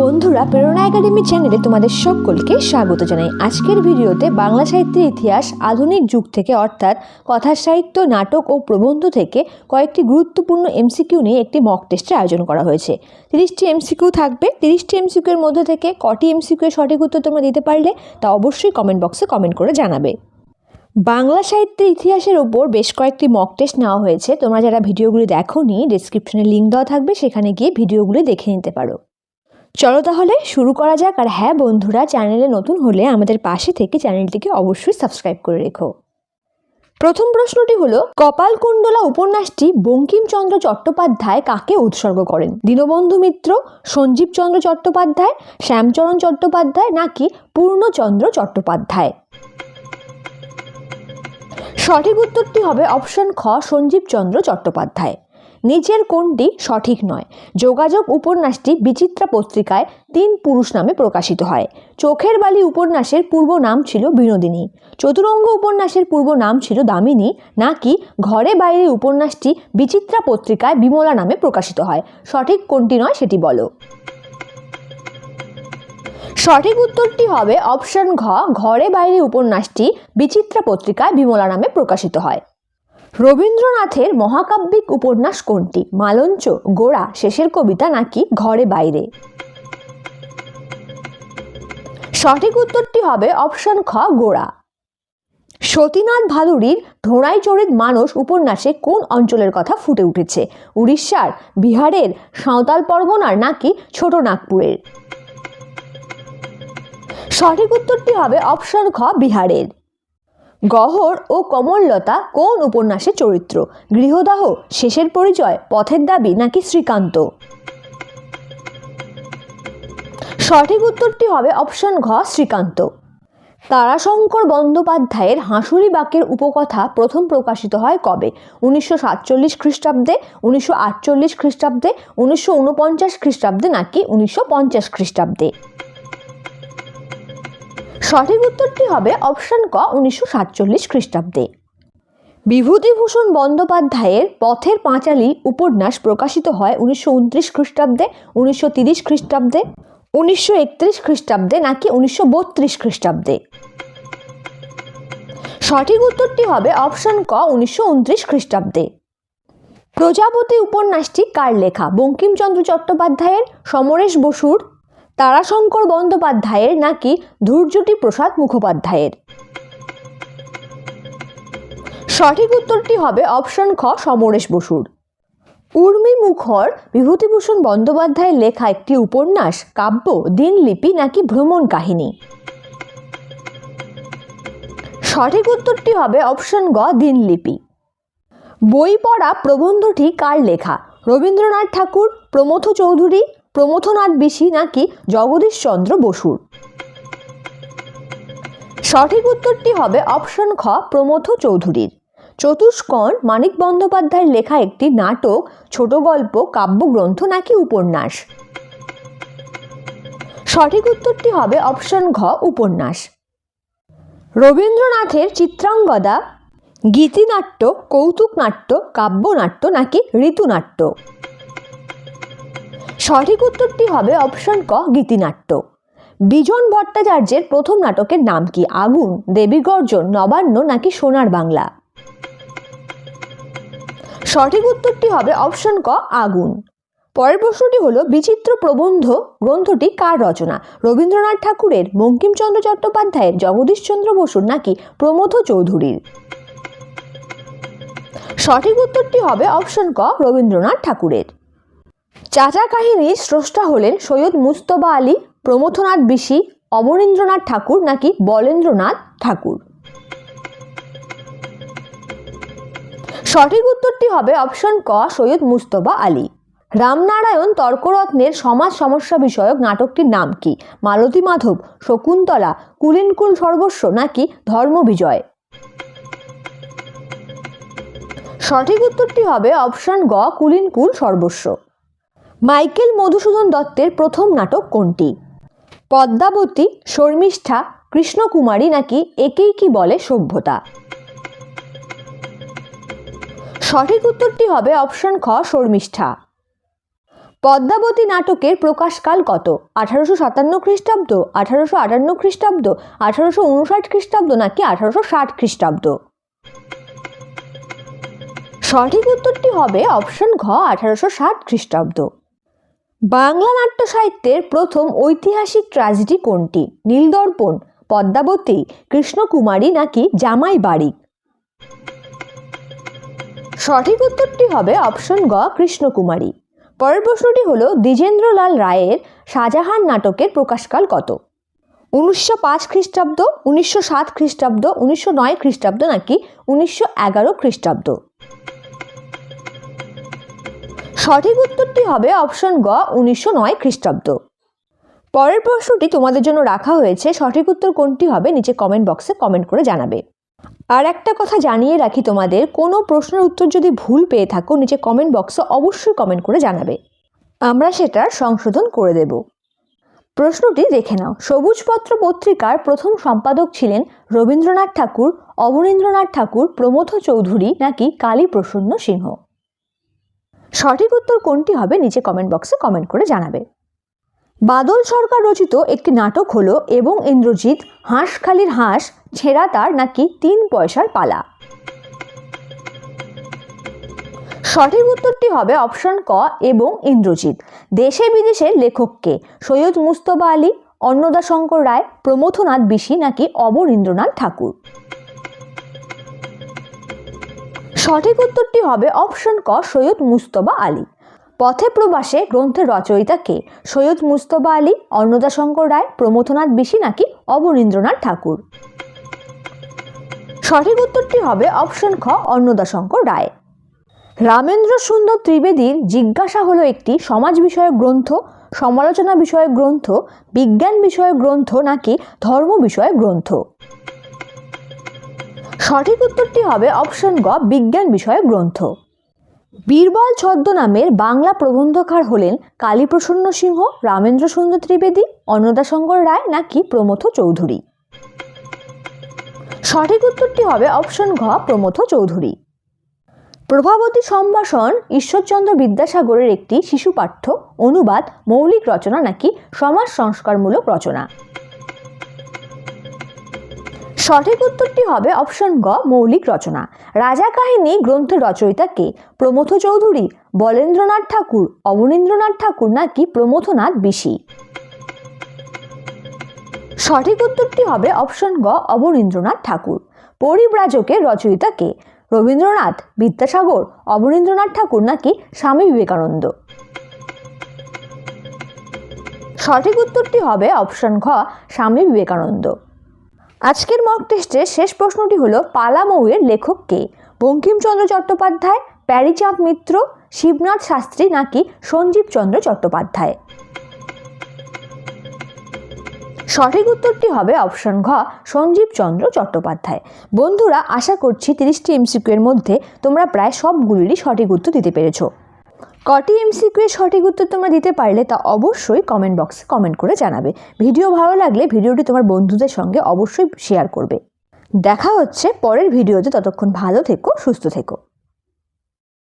বন্ধুরা প্রেরণা একাডেমি চ্যানেলে তোমাদের সকলকে স্বাগত জানাই। আজকের ভিডিওতে বাংলা সাহিত্যের ইতিহাস, আধুনিক যুগ থেকে অর্থাৎ কথা সাহিত্য, নাটক ও প্রবন্ধ থেকে কয়েকটি গুরুত্বপূর্ণ এমসিকিউ নিয়ে একটি মক টেস্টের আয়োজন করা হয়েছে। তিরিশটি এমসিকিউ থাকবে। তিরিশটি এমসিকিউ এর মধ্যে থেকে কটি এমসিকিউ সঠিক উত্তর তোমরা দিতে পারলে তা অবশ্যই কমেন্ট বক্সে কমেন্ট করে জানাবে। বাংলা সাহিত্যের ইতিহাসের ওপর বেশ কয়েকটি মক টেস্ট নেওয়া হয়েছে। তোমরা যারা ভিডিওগুলি দেখো নি ডিসক্রিপশনে লিঙ্ক দেওয়া থাকবে, সেখানে গিয়ে ভিডিওগুলি দেখে নিতে পারো। চলো তাহলে শুরু করা যাক, আর হ্যাঁ বন্ধুরা, চ্যানেলে নতুন হলে আমাদের পাশে থেকে চ্যানেলটিকে অবশ্যই সাবস্ক্রাইব করে রেখো। প্রথম প্রশ্নটি হলো, কপালকুণ্ডলা উপন্যাসটি বঙ্কিমচন্দ্র চট্টোপাধ্যায় কাকে উৎসর্গ করেন? দীনবন্ধু মিত্র, সঞ্জীবচন্দ্র চট্টোপাধ্যায়, শ্যামচরণ চট্টোপাধ্যায় নাকি পূর্ণচন্দ্র চট্টোপাধ্যায়? সঠিক উত্তরটি হবে অপশন খ, সঞ্জীবচন্দ্র চট্টোপাধ্যায়। নিচের কোনটি সঠিক নয়। যোগাযোগ উপন্যাসটি বিচিত্রা পত্রিকায় তিন পুরুষ নামে প্রকাশিত হয়। চোখের বালি উপন্যাসের পূর্ব নাম ছিল বিনোদিনী। চতুরঙ্গ উপন্যাসের পূর্ব নাম ছিল দামিনী, নাকি ঘরে বাইরে উপন্যাসটি বিচিত্রা পত্রিকায় বিমলা নামে প্রকাশিত হয়। সঠিক কোনটি নয় সেটি বলো। সঠিক উত্তরটি হবে অপশন ঘ, ঘরে বাইরে উপন্যাসটি বিচিত্রা পত্রিকায় বিমলা নামে প্রকাশিত হয়। রবীন্দ্রনাথের মহাকাব্যিক উপন্যাস কোনটি? মালঞ্চ, গোড়া, শেষের কবিতা নাকি ঘরে বাইরে? সঠিক উত্তরটি হবে অপশন খ, গোড়া। সতীনাথ ভাদুরীর ধোঁড়াই চরিত মানুষ উপন্যাসে কোন অঞ্চলের কথা ফুটে উঠেছে? উড়িষ্যার, বিহারের, সাঁওতাল পরগনার নাকি ছোট নাগপুরের? সঠিক উত্তরটি হবে অপশন খ, বিহারের। গহর ও কমললতা কোন উপন্যাসের চরিত্র? গৃহদাহ, শেষের পরিচয়, পথের দাবি নাকি শ্রীকান্ত? সঠিক উত্তরটি হবে অপশন ঘ, শ্রীকান্ত। তারাশঙ্কর বন্দ্যোপাধ্যায়ের হাঁসুরি বাক্যের উপকথা প্রথম প্রকাশিত হয় কবে? উনিশশো সাতচল্লিশ খ্রিস্টাব্দে, উনিশশো আটচল্লিশ খ্রিস্টাব্দে, উনিশশো উনপঞ্চাশ খ্রিস্টাব্দে নাকি উনিশশো পঞ্চাশ খ্রিস্টাব্দে? সঠিক উত্তরটি হবে অপশন ক, উনিশশো সাতচল্লিশ খ্রিস্টাব্দে। বিভূতিভূষণ বন্দ্যোপাধ্যায়ের পথের পাঁচালী উপন্যাস প্রকাশিত হয় উনিশশো উনত্রিশ খ্রিস্টাব্দে, উনিশশো তিরিশ খ্রিস্টাব্দে, উনিশশো একত্রিশ খ্রিস্টাব্দে নাকি উনিশশো বত্রিশ খ্রিস্টাব্দে। সঠিক উত্তরটি হবে অপশন ক, উনিশশো উনত্রিশ খ্রিস্টাব্দে। প্রজাপতি উপন্যাসটি কার লেখা? বঙ্কিমচন্দ্র চট্টোপাধ্যায়ের, সমরেশ বসুর তারাশঙ্কর বন্দ্যোপাধ্যায়ের নাকি ধূর্যটি প্রসাদ মুখোপাধ্যায়ের? সঠিক উত্তরটি হবে অপশন খ, সমরেশ বসুর। উর্মি মুখর, বিভূতিভূষণ বন্দ্যোপাধ্যায়ের লেখা একটি উপন্যাস, কাব্য, দিনলিপি নাকি ভ্রমণ কাহিনী? সঠিক উত্তরটি হবে অপশন গ, দিনলিপি। বই পড়া প্রবন্ধটি কার লেখা? রবীন্দ্রনাথ ঠাকুর, প্রমথ চৌধুরী প্রমথনাথ বিশি নাকি জগদীশচন্দ্র বসুর? সঠিক উত্তরটি হবে অপশন খ প্রমথ চৌধুরীর। চতুষ্কণ মানিক বন্দ্যোপাধ্যায়ের লেখা একটি নাটক, ছোট গল্প, কাব্যগ্রন্থ নাকি উপন্যাস? সঠিক উত্তরটি হবে অপশন ঘ, উপন্যাস। রবীন্দ্রনাথের চিত্রাঙ্গদা, গীতিনাট্য কৌতুক নাট্য কাব্যনাট্য নাকি ঋতুনাট্য? সঠিক উত্তরটি হবে অপশন ক, গীতিনাট্য। বিজন ভট্টাচার্যের প্রথম নাটকের নাম কি? আগুন দেবী গর্জন, নবান্ন নাকি সোনার বাংলা? সঠিক উত্তরটি হবে অপশন ক, আগুন। পরের প্রশ্নটি হলো, বিচিত্র প্রবন্ধ গ্রন্থটি কার রচনা? রবীন্দ্রনাথ ঠাকুরের, বঙ্কিমচন্দ্র চট্টোপাধ্যায়ের জগদীশচন্দ্র বসুর নাকি প্রমথ চৌধুরীর? সঠিক উত্তরটি হবে অপশন ক, রবীন্দ্রনাথ ঠাকুরের। চাচা কাহিনীর স্রষ্টা হলেন সৈয়দ মুস্তবা আলী, প্রমথনাথ বিশি, অমরেন্দ্রনাথ ঠাকুর নাকি বলেন্দ্রনাথ ঠাকুর? সঠিক উত্তরটি হবে অপশন ক, সৈয়দ মুস্তবা আলী। রামনারায়ণ তর্করত্নের সমাজ সমস্যা বিষয়ক নাটকটির নাম কি? মালতী মাধব, শকুন্তলা, কুলিনকুল সর্বস্ব নাকি ধর্মবিজয় সঠিক উত্তরটি হবে অপশন গ, কুলিনকুল সর্বস্ব। মাইকেল মধুসূদন দত্তের প্রথম নাটক কোনটি? পদ্মাবতী, শর্মিষ্ঠা, কৃষ্ণকুমারী নাকি একেই কি বলে সভ্যতা? সঠিক উত্তরটি হবে অপশন খ, শর্মিষ্ঠা। পদ্মাবতী নাটকের প্রকাশকাল কত? আঠারোশো সাতান্ন খ্রিস্টাব্দ, আঠারোশো আটান্ন খ্রিস্টাব্দ, আঠারোশো উনষাট খ্রিস্টাব্দ নাকি আঠারোশো ষাট খ্রিস্টাব্দ? সঠিক উত্তরটি হবে অপশন ঘ, আঠারোশো ষাট খ্রিস্টাব্দ। বাংলা নাট্য সাহিত্যের প্রথম ঐতিহাসিক ট্র্যাজেডি কোনটি? নীলদর্পণ, পদ্মাবতী, কৃষ্ণকুমারী নাকি জামাই বাড়ি? সঠিক উত্তরটি হবে অপশন গ, কৃষ্ণকুমারী। পরের প্রশ্নটি হল, দ্বিজেন্দ্রলাল রায়ের শাহজাহান নাটকের প্রকাশকাল কত? উনিশশো পাঁচ খ্রিস্টাব্দ, উনিশশো সাত খ্রিস্টাব্দ, উনিশশো নয় খ্রিস্টাব্দ নাকি উনিশশো এগারো খ্রিস্টাব্দ? সঠিক উত্তরটি হবে অপশন গ, উনিশশো নয় খ্রিস্টাব্দ। পরের প্রশ্নটি তোমাদের জন্য রাখা হয়েছে। সঠিক উত্তর কোনটি হবে নিচে কমেন্ট বক্সে কমেন্ট করে জানাবে। আর একটা কথা জানিয়ে রাখি তোমাদের, কোনো প্রশ্নের উত্তর যদি ভুল পেয়ে থাকো, নিচে কমেন্ট বক্সে অবশ্যই কমেন্ট করে জানাবে। আমরা সেটার সংশোধন করে দেব। প্রশ্নটি দেখে নাও। সবুজপত্র পত্রিকার প্রথম সম্পাদক ছিলেন রবীন্দ্রনাথ ঠাকুর, অবনীন্দ্রনাথ ঠাকুর প্রমথ চৌধুরী নাকি কালী প্রসন্ন সিংহ? সঠিক উত্তর কোনটি হবে নিচে কমেন্ট বক্সে কমেন্ট করে জানাবে। বাদল সরকার রচিত একটি নাটক হলো এবং ইন্দ্রজিৎ হাঁসখালির হাঁস, ছেঁড়া তার নাকি তিন পয়সার পালা। সঠিক উত্তরটি হবে অপশন ক এবং ইন্দ্রজিৎ। দেশে বিদেশের লেখককে সৈয়দ মুস্তফা আলী অন্নদা শঙ্কর রায়, প্রমথনাথ বিশি নাকি অবনীন্দ্রনাথ ঠাকুর? সঠিক উত্তরটি হবে অপশন ক, সৈয়দ মুস্তবা আলী। পথে প্রবাসে গ্রন্থের রচয়িতা কে? সৈয়দ মুস্তবা আলী অন্নদা শঙ্কর রায়, প্রমথনাথ বিশি নাকি অবনীন্দ্রনাথ ঠাকুর? সঠিক উত্তরটি হবে অপশন খ অন্নদা শঙ্কর রায়। রামেন্দ্র সুন্দর ত্রিবেদীর জিজ্ঞাসা হলো একটি সমাজ বিষয়ক গ্রন্থ, সমালোচনা বিষয়ক গ্রন্থ, বিজ্ঞান বিষয়ক গ্রন্থ নাকি ধর্ম বিষয়ক গ্রন্থ? সঠিক উত্তরটি হবে অপশন গ, বিজ্ঞান বিষয়ক গ্রন্থ। বীরবল ছদ্মনামের বাংলা প্রবন্ধকার হলেন কালীপ্রসন্ন সিংহ, রামেন্দ্র সুন্দর ত্রিবেদী অন্নদাশঙ্কর রায় নাকি প্রমথ চৌধুরী? সঠিক উত্তরটি হবে অপশন ঘ, প্রমথ চৌধুরী। প্রভাবতী সম্ভাষণ ঈশ্বরচন্দ্র বিদ্যাসাগরের একটি শিশু পাঠ্য অনুবাদ, মৌলিক রচনা নাকি সমাজ সংস্কারমূলক রচনা? সঠিক উত্তরটি হবে অপশন গ, মৌলিক রচনা। রাজা কাহিনী গ্রন্থের রচয়িতা কে? প্রমথ চৌধুরী, বলেন্দ্রনাথ ঠাকুর, অবনীন্দ্রনাথ ঠাকুর নাকি প্রমথনাথ বিশি? সঠিক উত্তরটি হবে অপশন গ, অবনীন্দ্রনাথ ঠাকুর। পরিব্রাজকের রচয়িতা কে? রবীন্দ্রনাথ, বিদ্যাসাগর, অবনীন্দ্রনাথ ঠাকুর নাকি স্বামী বিবেকানন্দ? সঠিক উত্তরটি হবে অপশন ঘ, স্বামী বিবেকানন্দ। আজকের মক টেস্টের শেষ প্রশ্নটি হলো পালামৌয়ের লেখক কে? বঙ্কিমচন্দ্র চট্টোপাধ্যায়, প্যারিচাঁদ মিত্র, শিবনাথ শাস্ত্রী নাকি সঞ্জীবচন্দ্র চট্টোপাধ্যায়? সঠিক উত্তরটি হবে অপশন ঘ সঞ্জীব চন্দ্র চট্টোপাধ্যায়। বন্ধুরা, আশা করছি তিরিশটি এমসিকিউ এর মধ্যে তোমরা প্রায় সবগুলিরই সঠিক উত্তর দিতে পেরেছ। কটি এমসিকিউ সঠিক উত্তর তোমরা দিতে পারলে তা অবশ্যই কমেন্ট বক্সে কমেন্ট করে জানাবে। ভিডিও ভালো লাগলে ভিডিওটি তোমার বন্ধুদের সঙ্গে অবশ্যই শেয়ার করবে। দেখা হচ্ছে পরের ভিডিওতে, ততক্ষণ ভালো থেকো, সুস্থ থেকো।